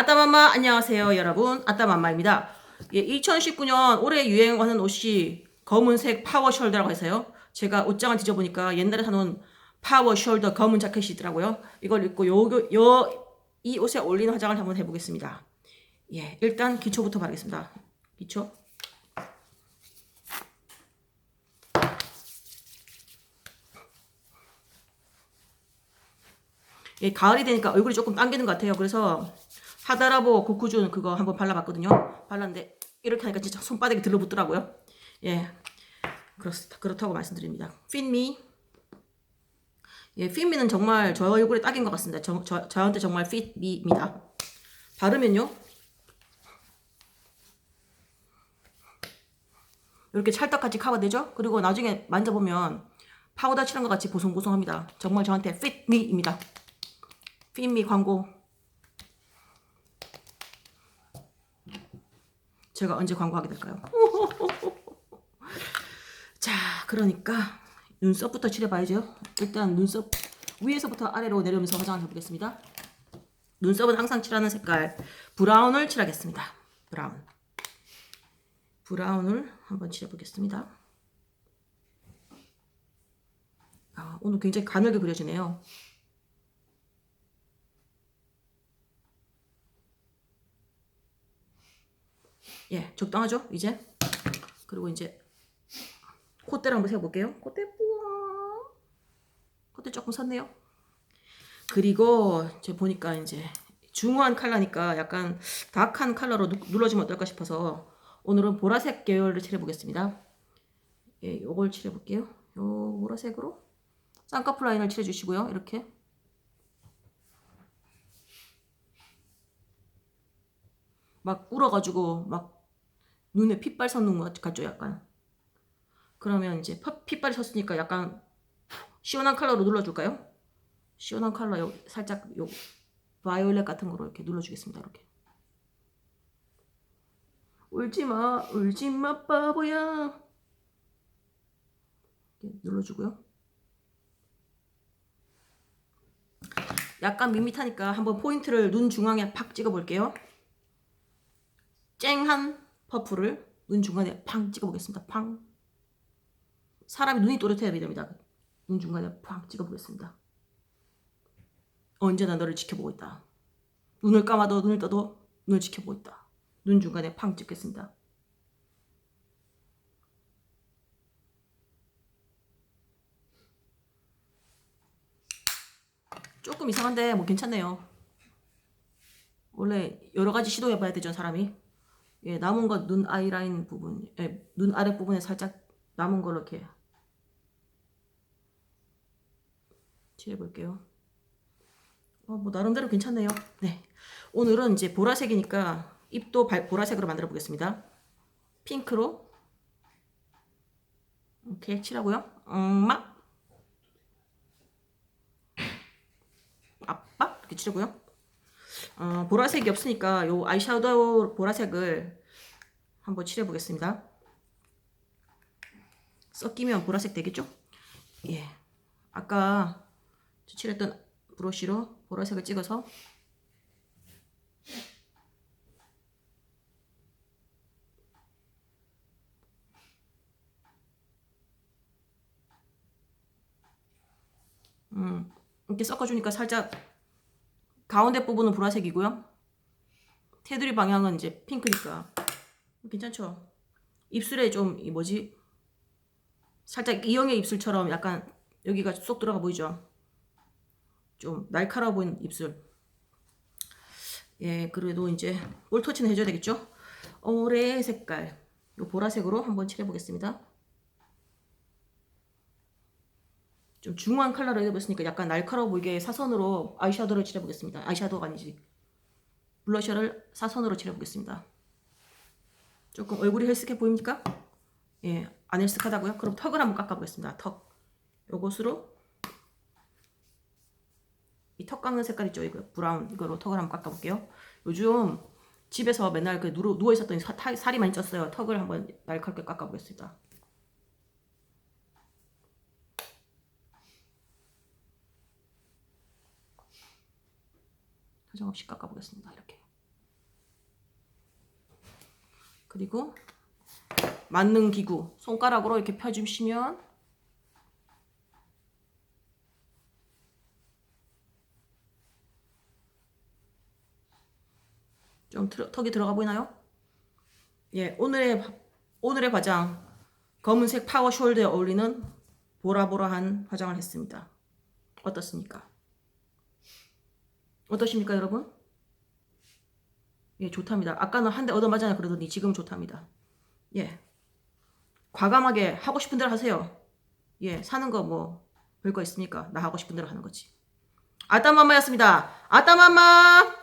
아따맘마 안녕하세요 여러분. 아따맘마입니다. 예, 2019년 올해 유행하는 옷이 검은색 파워 숄더라고 해서요. 제가 옷장을 뒤져보니까 옛날에 사놓은 파워 숄더 검은 자켓이 있더라고요. 이걸 입고 요, 요, 이 옷에 어울리는 화장을 한번 해보겠습니다. 예, 일단 기초부터 바르겠습니다. 기초. 예, 가을이 되니까 얼굴이 조금 당기는 것 같아요. 그래서 하다라보 고쿠준 그거 한번 발라봤거든요. 발랐는데 이렇게 하니까 진짜 손바닥이 들러붙더라고요. 예, 그렇, 그렇다고 말씀드립니다. 핀미. 예, 핀미는 정말 저 얼굴에 딱인 것 같습니다. 저, 저, 저한테 정말 핏미입니다. 바르면요. 이렇게 찰떡같이 커버되죠? 그리고 나중에 만져보면 파우더 칠한 것 같이 보송보송합니다. 정말 저한테 핏미입니다. 핀미 광고 제가 언제 광고하게 될까요? 자 그러니까 눈썹부터 칠해봐야죠. 일단 눈썹 위에서부터 아래로 내려오면서 화장을 해보겠습니다. 눈썹은 항상 칠하는 색깔. 브라운을 칠하겠습니다. 브라운. 브라운을 한번 칠해보겠습니다. 아, 오늘 굉장히 가늘게 그려지네요 예, 적당하죠? 이제. 그리고 이제 콧대를 한번 세워볼게요. 콧대 뿌아. 콧대 조금 섰네요. 그리고 제 보니까 이제 중후한 컬러니까 약간 다크한 컬러로 누, 눌러주면 어떨까 싶어서 오늘은 보라색 계열을 칠해보겠습니다. 예, 요걸 칠해볼게요. 요 보라색으로 쌍꺼풀 라인을 칠해주시고요. 이렇게 막 울어가지고 막 눈에 핏발 섰는 것 같죠 약간. 그러면 이제 핏발이 섰으니까 약간 시원한 컬러로 눌러줄까요? 시원한 컬러 요 살짝 요 바이올렛 같은 거로 이렇게 눌러주겠습니다 이렇게. 울지마 울지마 바보야. 이렇게 눌러주고요. 약간 밋밋하니까 한번 포인트를 눈 중앙에 팍 찍어 볼게요. 쨍한 퍼프를 눈 중간에 팡 찍어보겠습니다. 팡. 사람이 눈이 또렷해야 됩니다. 눈 중간에 팡 찍어보겠습니다. 언제나 너를 지켜보고 있다. 눈을 감아도 눈을 떠도 눈을 지켜보고 있다. 눈 중간에 팡 찍겠습니다. 조금 이상한데 뭐 괜찮네요. 원래 여러 가지 시도해봐야 되죠 사람이. 예, 남은 것 눈 아이라인 부분, 예, 눈 아래 부분에 살짝 남은 걸로 이렇게 칠해볼게요. 어, 뭐 나름대로 괜찮네요. 네, 오늘은 이제 보라색이니까 입도 발, 보라색으로 만들어 보겠습니다. 핑크로 이렇게 칠하고요. 엄마 아빠 이렇게 칠하고요. 어, 보라색이 없으니까 요 아이샤도우 보라색을 한번 칠해 보겠습니다. 섞이면 보라색 되겠죠? 예. 아까 칠했던 브러쉬로 보라색을 찍어서 음, 이렇게 섞어주니까 살짝 가운데 부분은 보라색이고요. 테두리 방향은 이제 핑크니까 괜찮죠? 입술에 좀 이 뭐지? 살짝 이영의 입술처럼 약간 여기가 쏙 들어가 보이죠? 좀 날카로워 보이는 입술. 예, 그래도 이제 볼 터치는 해줘야 되겠죠? 올해 색깔, 요 보라색으로 한번 칠해보겠습니다. 좀 중후한 컬러를 해봤으니까 약간 날카로워 보이게 사선으로 아이샤도우를 칠해보겠습니다. 아이샤도우가 아니지. 블러셔를 사선으로 칠해보겠습니다. 조금 얼굴이 헬스해 보입니까? 예, 안 헬스하다고요? 그럼 턱을 한번 깎아보겠습니다. 턱. 요것으로 이 턱 깎는 색깔 있죠? 이거 브라운 이거로 턱을 한번 깎아볼게요. 요즘 집에서 맨날 그 누워 있었더니 살이 많이 쪘어요. 턱을 한번 날카롭게 깎아보겠습니다. 사정없이 깎아보겠습니다. 이렇게. 그리고 맞는 기구 손가락으로 이렇게 펴주시면 좀 들어, 턱이 들어가 보이나요? 예, 오늘의 바- 오늘의 화장 검은색 파워 숄더에 어울리는 보라보라한 화장을 했습니다. 어떻습니까? 어떠십니까, 여러분? 예, 좋답니다. 아까는 한 대 얻어맞잖아요. 그러더니 지금 좋답니다. 예. 과감하게 하고 싶은 대로 하세요. 예, 사는 거 뭐 별거 있습니까? 나 하고 싶은 대로 하는 거지. 아따맘마였습니다. 아따맘마!